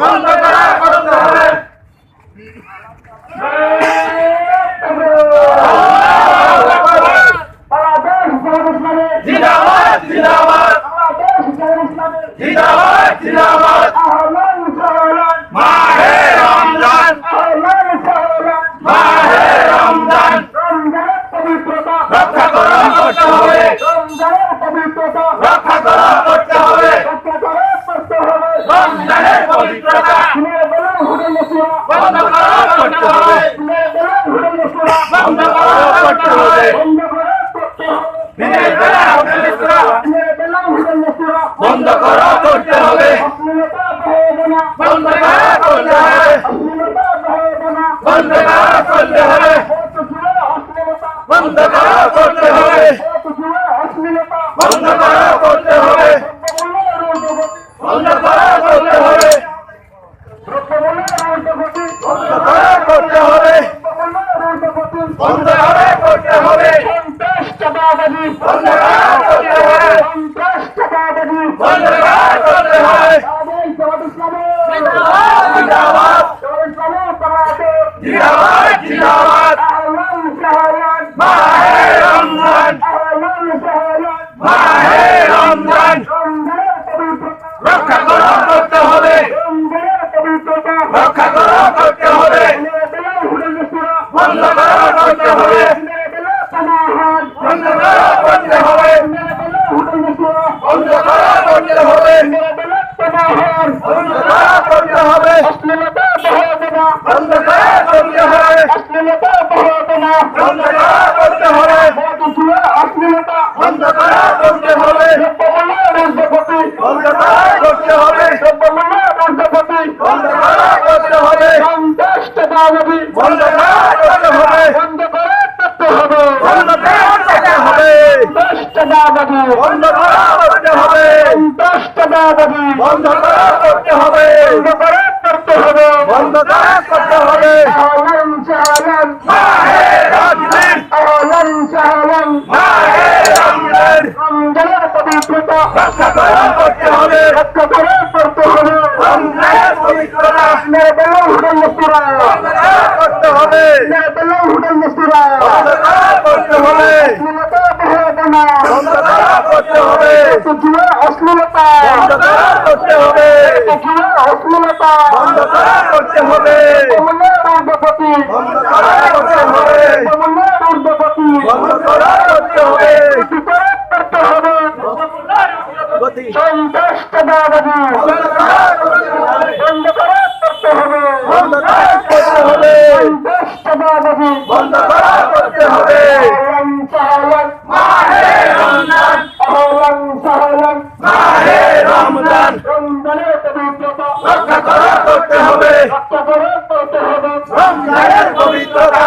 বন্ধ করা করতে হবে জিন্দাবাদ জিন্দাবাদ। জিন্দাবাদ জিন্দাবাদ। মাহে রমজান। মাহে রমজান। রক্ষা করা করতে হবে। রক্ষা করা করতে হবে রমজানের পবিত্রতা বন্ধ করা করতে হবে বন্ধ করা করতে হবে বন্ধ করা করতে হবে। করা করতে হবে। বন্ধ করা করতে হবে। বন্ধ করা করতে হবে। মাহে রমজান মাহে রমজান রমজানের পবিত্রতা রক্ষা করা করতে হবে। রক্ষা করে করতে হবে। রমজানের পবিত্রতা মেরে বেলা হুডেল মস্তুরা করতে হবে মেরে বেলা হুডেল মস্তুরা বন্ধ করা করতে হবে অশ্লীলতা বহাবনা বন্ধ করা করতে হবে তুজুয়া অশ্লীলতা বন্ধ করা করতে হবে। অশ্লীলতা করতে হবে। রক্ষা করে করতে হবে রমজানের পবিত্রতা।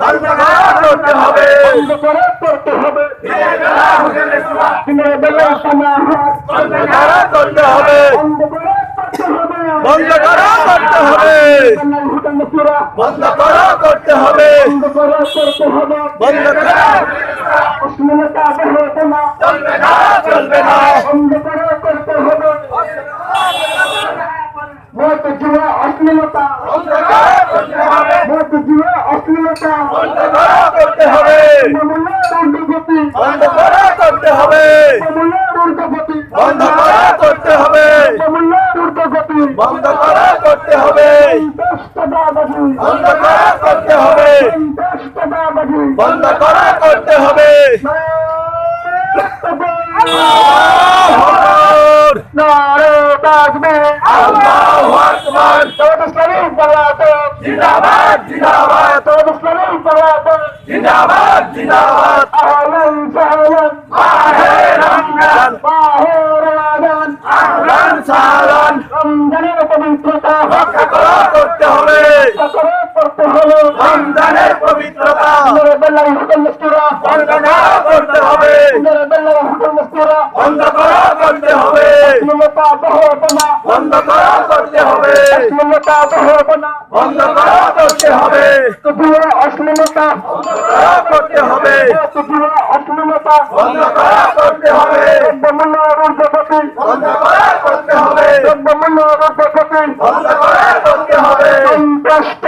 ধর্মঘাত করতে হবে। ধর্মঘাত করতে হবে। ধর্মঘাত করতে হবে। বন্ধ করা করতে হবে। বন্ধ করা করতে হবে। বন্ধ করা হবে। বন্ধ করা করতে হবে। বন্ধ করা করতে হবে। বন্ধ করা করতে হবে। বন্ধ করা করতে হবে। জিন্দাবাদ জিন্দাবাদ। জিন্দাবাদ জিন্দাবাদ। সঞ্চালন রমজানের পবিত্রতা রক্ষা করা করতে হবে। করতে হবে রমজানের পবিত্রতা বন্ধ না করতে হবে। বন্ধ করা করতে হবে। বন্ধ করা করতে হবে। বন্ধ করা করতে হবে। অশ্লীলতা করতে হবে। অশ্লীলতা বন্ধ করা করতে হবে। বন্ধ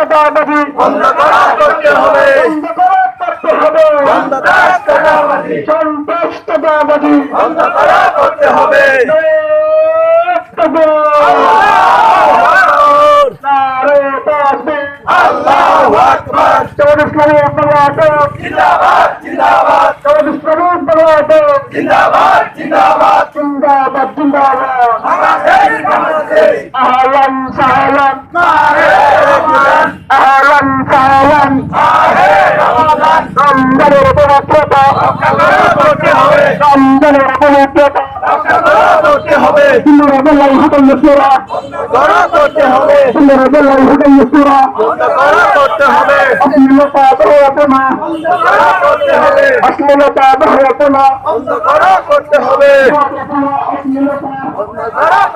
সন্ত্রাসবাদী বন্ধ করা করতে হবে। বন্ধ করা করতে হবে। বন্ধ করা করতে হবে। সন্ত্রাসবাদী বন্ধ করা করতে হবে। আল্লাহু আকবার। জিন্দাবাদ জিন্দাবাদ। জিন্দাবাদ জিন্দাবাদ। বাংলাদেশ বাংলাদেশ। রমজান। রমজানের পবিত্রতা রমজানের পবিত্রতা হবে সুন্দরবল্লাই হোটেল সুরা। করা করতে হবে সুন্দরবল্লাই হোটেল সুরা। বন্ধ করা করতে হবে অশ্লীলতা করতে হবে। অশ্লীলতা বন্ধ করা করতে হবে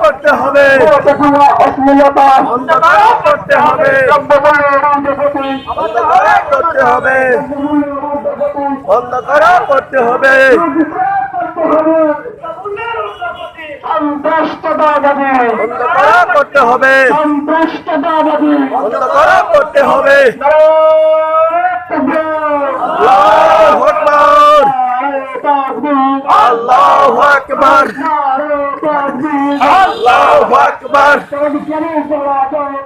করতে হবে। অশ্লীলতা করতে হবে হবে। বন্ধ করা করতে হবে। বন্ধ করা করতে হবে। বন্ধ করা করতে হবে। আল্লাহু আকবার। আল্লাহু আকবার।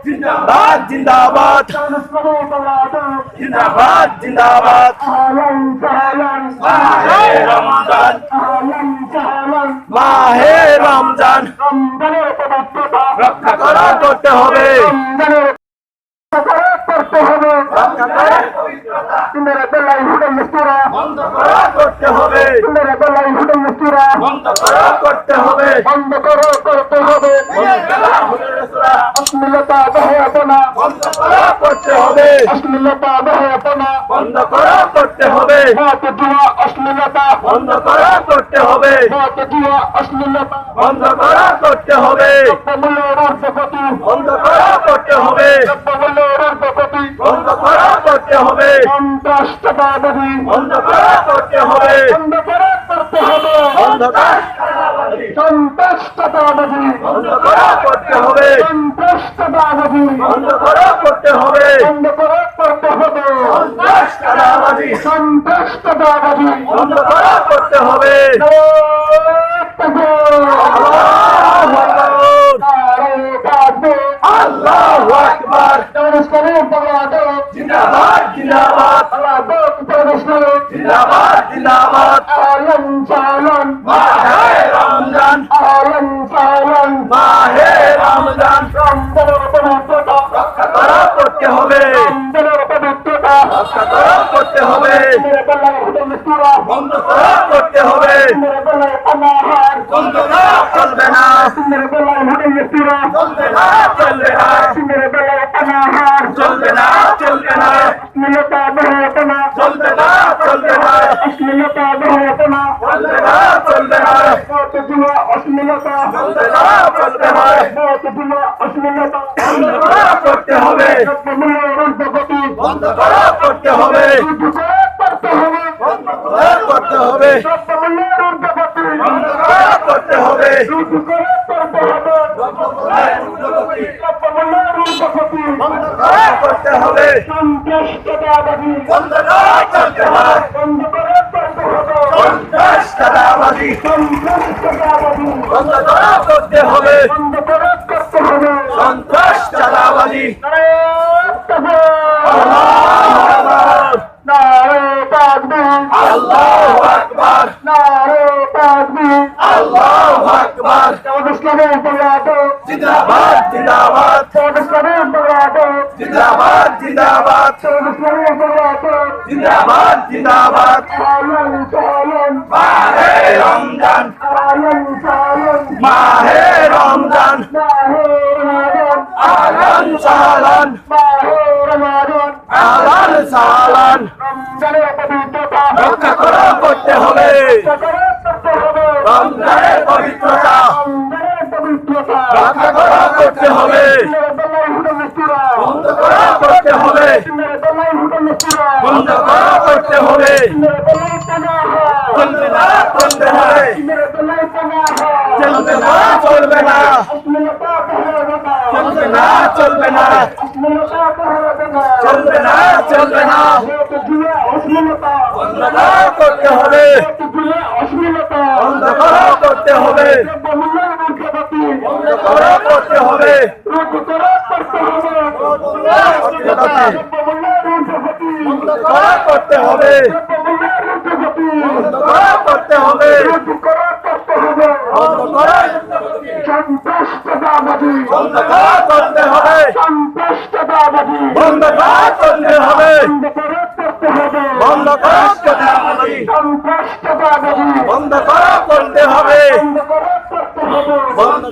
জিন্দাবাদ জিন্দাবাদ। জিন্দাবাদ জিন্দাবাদ। মাহে রমজান। মাহে রমজান। রক্ষা করা করতে হবে। করতে হবে। রক্ষা করা তিনের বেলায় হোটেল বন্ধ করা করতে হবে। তিনের বেলায় হোটেল মিস্তুরা বন্ধ করা করতে হবে। বন্ধ করো করতে হবে। অশ্লীলতা বন্ধ করা করতে হবে। অশ্লীলতা বন্ধ করা করতে হবে। মত জুয়া অশ্লীলতা। বন্ধ করা করতে হবে। মত জুয়া অশ্লীলতা। বন্ধ করা করতে হবে। বন্ধ করা করতে হবে। করতে হবে। সন্ত্রাসবাদী বন্ধ করা করতে হবে। বন্ধ করে করতে হবে। বন্ধ করা সন্ত্রাসবাদী বন্ধ করা করতে হবে। সন্ত্রাসবাদী বন্ধ করা করতে হবে। বন্ধ করতে হবে। সন্ত্রাসবাদী সন্ত্রাসবাদী বন্ধ করা করতে হবে। আল্লাহু আকবার। জিন্দাবাদ জিন্দাবাদ। জিন্দাবাদ জিন্দাবাদ। মাহে রমজান। মাহে রমজান। রক্ষা করা করতে হবে। রক্ষা করা করতে হবে। বন্ধ করা করতে হবে। বন্ধ করা না। চলবে না চলবে না। না চলবে না। চলবে না চলবে না। অশ্লীলতা বহরতনা চলবে না। চলবে না অশ্লীলতা। চলবে না চলবে না। অশ্লীলতা। বন্ধ করা করতে হবে। বন্ধ করা করতে হবে। বন্ধ করা করতে হবে। বন্ধ করা করতে হবে বন্ধ করা করতে হবে বন্ধ করা করতে হবে সন্ত্রাসবাদী বন্ধ করা করতে হবে সন্ত্রাসবাদী আল্লাহু আকবার আল্লাহু আকবার জিন্দাবাদ জিন্দাবাদ জিন্দাবাদ জিন্দাবাদ জিন্দাবাদ। জিন্দাবাদ মাহে রমজান। মাহে রমজান। আলান সালান। আলান সালান। রক্ষা করা করতে হবে। রমজানের পবিত্রতা। রক্ষা করা করতে হবে। বন্ধ না চলবে না। করতে হবে। করতে হবে। করতে হবে। করতে হবে করতে হবে করতে হবে বন্ধ করতে হবে বন্ধ করতে হবে বন্ধ করতে হবে বন্ধ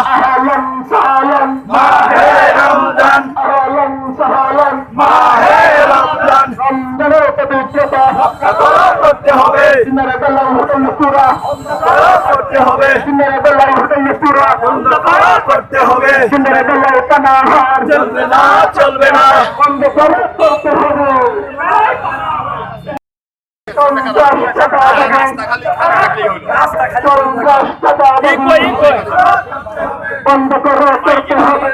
আহলান সাহলান মাহে রমজান আহলান সাহলান মাহে রমজান রমজানের পবিত্রতা রক্ষা করতে হবে দিনের বেলায় হোটেল বন্ধ করতে হবে দিনের বেলায় হোটেল বন্ধ করতে হবে দিনের বেলায় পানাহার চলবে না চলবে না বন্ধ করতে হবে পঞ্চাশ টাকা দেবেন পঞ্চাশ টাকা দেবেন বন্ধ করা করতে হবে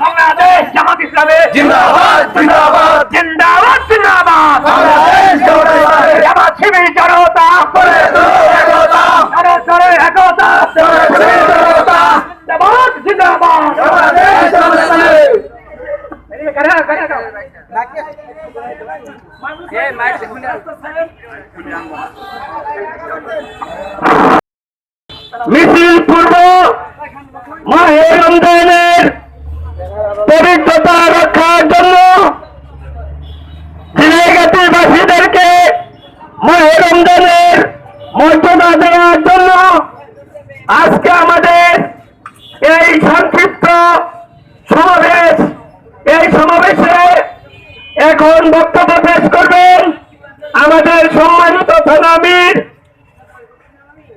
বাংলাদেশ জামাত ইসলামে জিন্দাবাদ জিন্দাবাদ জিন্দাবাদ জিন্দাবাদ বাংলাদেশ জিন্দাবাদ জামাত শিবির জনতা করে তো একতা আরে করে একতা করে তো একতা জিন্দাবাদ জিন্দাবাদ বাংলাদেশ জিন্দাবাদ মিছিল পূর্ব মাহে রমজানের পবিত্রতা রক্ষার জন্য ঝিনাইগাতিবাসীদেরকে মাহে রমজানের মর্যাদা দেওয়ার জন্য আজকে আমাদের এই সংক্ষিপ্ত সমাবেশ, এই সমাবেশে এখন বক্তব্য পেশ করবেন আমাদের সম্মানিত থানামির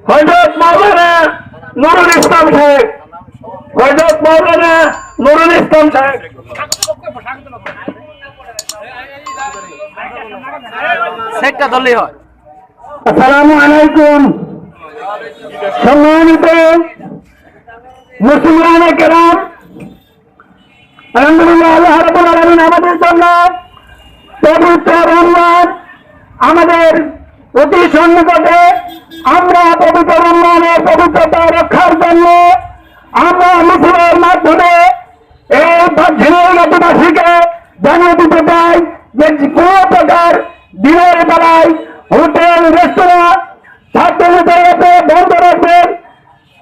হজরত মৌলানা নুরুল ইসলাম সাহেব। হজরত মৌলানা নুরুল ইসলাম সাহেব। সেটটা ধরলেই হয়। আসসালামু আলাইকুম। সম্মানিত মুসলমান কেরাম, আলহামদুলিল্লাহ আল্লাহ আমাদের জন্য পবিত্র আমাদের অতি সন্নিকটে আমরা পবিত্র রমজানের পবিত্রতা রক্ষার জন্য আমরা মিছিলের মাধ্যমে এই ঝিনাইগাতিবাসীকে জানিয়ে দিতে চাই যে কোনো প্রকার দিনের বেলায় হোটেল রেস্তোরাঁ ছাত্রলীগকে বন্ধ রাখবেন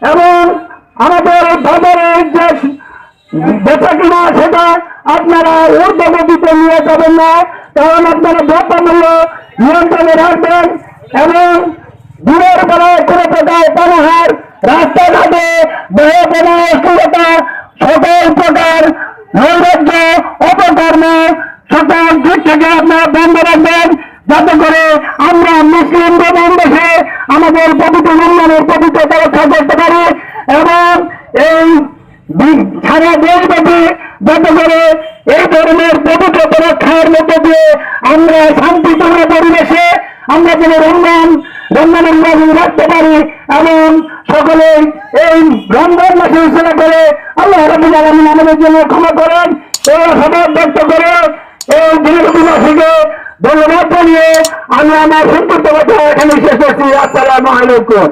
এবং আমাদের বাজারের যে বেচা কিনা সেটা আপনারা ঊর্ধ্বগতিতে নিয়ে যাবেন না কারণ আপনারা দ্রব্যমূল্য নিয়ন্ত্রণে রাখবেন এবং দূরের বেলায় প্রকার পানাহার রাস্তাঘাটে বেলা অস্থিরতা, সকল প্রকার নৈরাজ্য, অপকর্ম, সকল দিক থেকে আপনারা বন্ধ রাখবেন। যাতে করে আমরা মুসলিম বাংলাদেশে আমাদের পবিত্র রমজানের পবিত্রতা রক্ষা করতে পারি এবং এই সারা দেশব্যাপী যাতে করে এই ধরনের পবিত্রতা রক্ষার মধ্যে দিয়ে আমরা শান্তিপূর্ণ পরিবেশে আমরা যেন রমজান রমজানের মাঝে রাখতে পারি এবং সকলে এই রমজান মাসে ঘোষণা করে আল্লাহ রবুল আলমিন আমাদের জন্য ক্ষমা করেন এই সবাই ব্যক্ত করে এই থেকে ধন্যবাদ জানিয়ে আমি আমার সম্পর্ক কথা এখানে শেষ করছি। আসসালামু আলাইকুম।